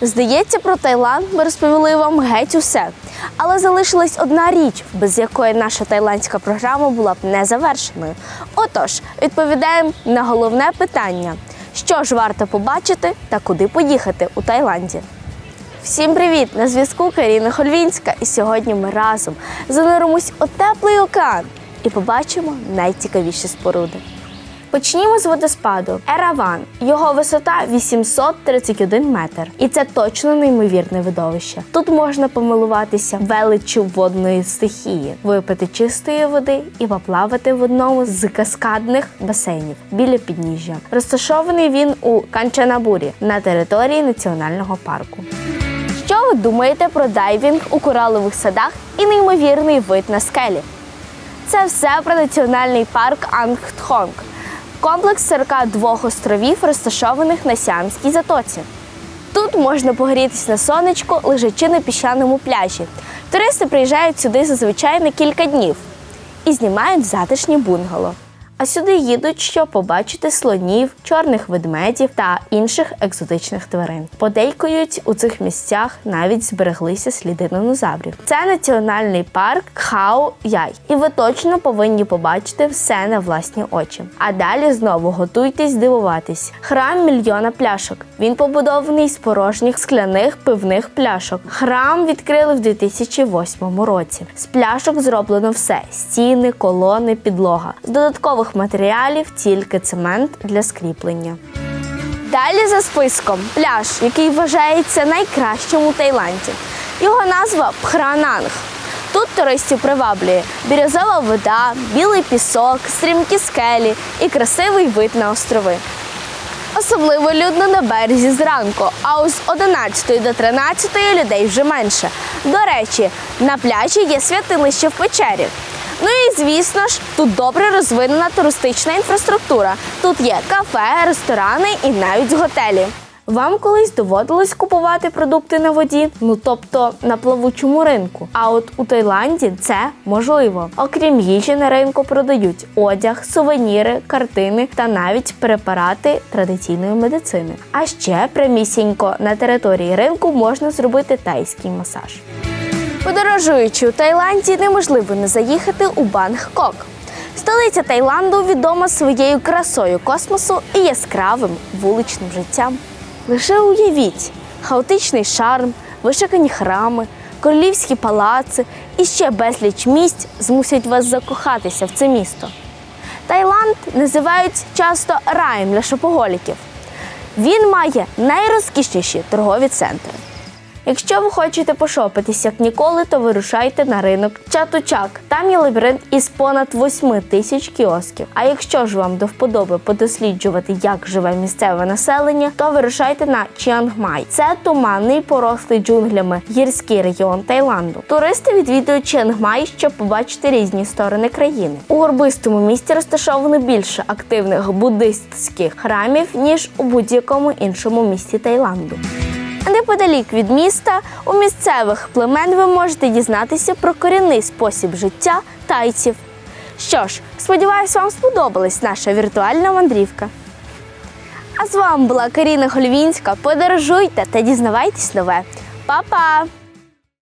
Здається, про Таїланд ми розповіли вам геть усе. Але залишилась одна річ, без якої наша тайландська програма була б не завершеною. Отож, відповідаємо на головне питання: що ж варто побачити та куди поїхати у Таїланді. Всім привіт! На зв'язку Каріна Хольвінська. І сьогодні ми разом зануримось у теплий океан і побачимо найцікавіші споруди. Почнімо з водоспаду Ераван. Його висота 831 метр. І це точно неймовірне видовище. Тут можна помилуватися величчю водної стихії, випити чистої води і поплавати в одному з каскадних басейнів біля підніжжя. Розташований він у Канчанабурі на території національного парку. Що ви думаєте про дайвінг у коралових садах і неймовірний вид на скелі? Це все про національний парк Ангтхонг. Комплекс 42 островів, розташованих на Сіамській затоці. Тут можна погорітися на сонечку, лежачи на піщаному пляжі. Туристи приїжджають сюди зазвичай на кілька днів і знімають затишні бунгало. А сюди їдуть, щоб побачити слонів, чорних ведмедів та інших екзотичних тварин. Подейкують у цих місцях навіть збереглися сліди динозаврів. Це національний парк Хау Яй, і ви точно повинні побачити все на власні очі. А далі знову готуйтесь дивуватись. Храм мільйона пляшок. Він побудований з порожніх скляних пивних пляшок. Храм відкрили в 2008 році. З пляшок зроблено все: стіни, колони, підлога. З додаткових матеріалів тільки цемент для скріплення. Далі за списком пляж, який вважається найкращим у Таїланді. Його назва Пхрананг. Тут туристів приваблює бірюзова вода, білий пісок, стрімкі скелі і красивий вид на острови. Особливо людно на березі зранку, а ось з 11 до 13 людей вже менше. До речі, на пляжі є святилище в печері. Ну і звісно ж, тут добре розвинена туристична інфраструктура. Тут є кафе, ресторани і навіть готелі. Вам колись доводилось купувати продукти на воді, ну тобто на плавучому ринку. А от у Таїланді це можливо. Окрім їжі на ринку продають одяг, сувеніри, картини та навіть препарати традиційної медицини. А ще прямісінько на території ринку можна зробити тайський масаж. Подорожуючи у Таїланді, неможливо не заїхати у Бангкок. Столиця Таїланду відома своєю красою космосу і яскравим вуличним життям. Лише уявіть хаотичний шарм, вишикані храми, королівські палаци і ще безліч місць змусять вас закохатися в це місто. Таїланд називають часто раєм для шопоголіків. Він має найрозкішніші торгові центри. Якщо ви хочете пошопитись як ніколи, то вирушайте на ринок Чатучак. Там є лабіринт із понад 8 тисяч кіосків. А якщо ж вам до вподоби подосліджувати, як живе місцеве населення, то вирушайте на Чіангмай. Це туманний, порослий джунглями гірський регіон Таїланду. Туристи відвідують Чіангмай, щоб побачити різні сторони країни. У горбистому місті розташовано більше активних буддистських храмів ніж у будь-якому іншому місті Таїланду. Неподалік від міста у місцевих племен ви можете дізнатися про корінний спосіб життя тайців. Що ж, сподіваюсь, вам сподобалась наша віртуальна мандрівка. А з вами була Каріна Хольвінська. Подорожуйте та дізнавайтесь нове. Па-па!